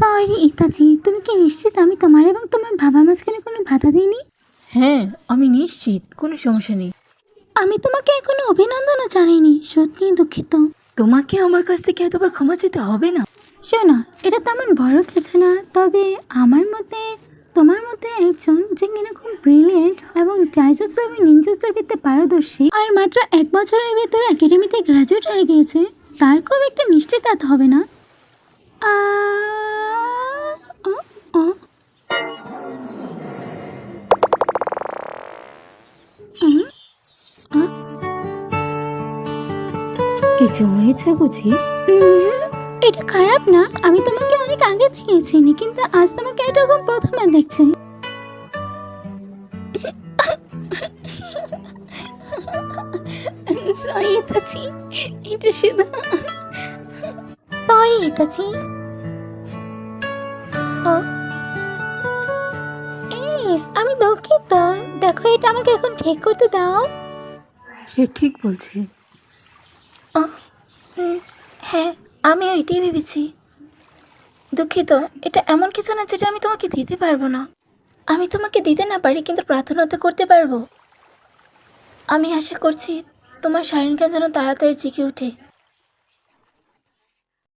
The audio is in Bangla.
সরি ইতাজি তুমি কি নিশ্চিত আমি তোমার এবং তোমার বাবার মাঝখানে কোনো বাধা দিইনি? হ্যাঁ আমি নিশ্চিত কোনো সমস্যা নেই। আমি তোমাকে এখনও অভিনন্দনও জানাইনি সত্যি দুঃখিত। তোমাকে আমার কাছ থেকে এতবার ক্ষমা চেতে হবে না? শোনো এটা তেমন বড় কিছু না তবে আমার মতে তোমার মতে একজন যে কিনা খুব ব্রিলিয়েন্ট এবং জাইজুৎসু এবং ভিত্তে পারদর্শী আর মাত্র এক বছরের ভেতরে একাডেমিতে গ্রাজুয়েট হয়ে গিয়েছে তার খুব একটা নিশ্চিত হবে না। কিছু হয়েছে বুঝি? এটা খারাপ না। আমি তোমাকে অনেক আগে থেকে চিনি কিন্তু আজ তোমাকে এরকম প্রথমবার দেখছি। Sorry Itachi. এটা শুধু সরি ইতাচি। আমি দুঃখিত। দেখো এটা আমাকে এখন ঠিক করতে দাও। সে ঠিক বলছে। হ্যাঁ আমি ওইটাই ভেবেছি। দুঃখিত, এটা এমন কিছু না যেটা আমি তোমাকে দিতে পারব না। আমি তোমাকে দিতে না পারি, কিন্তু প্রার্থনা তো করতে পারব। আমি আশা করছি তোমার শারীরিকা যেন তাড়াতাড়ি জিকে ওঠে।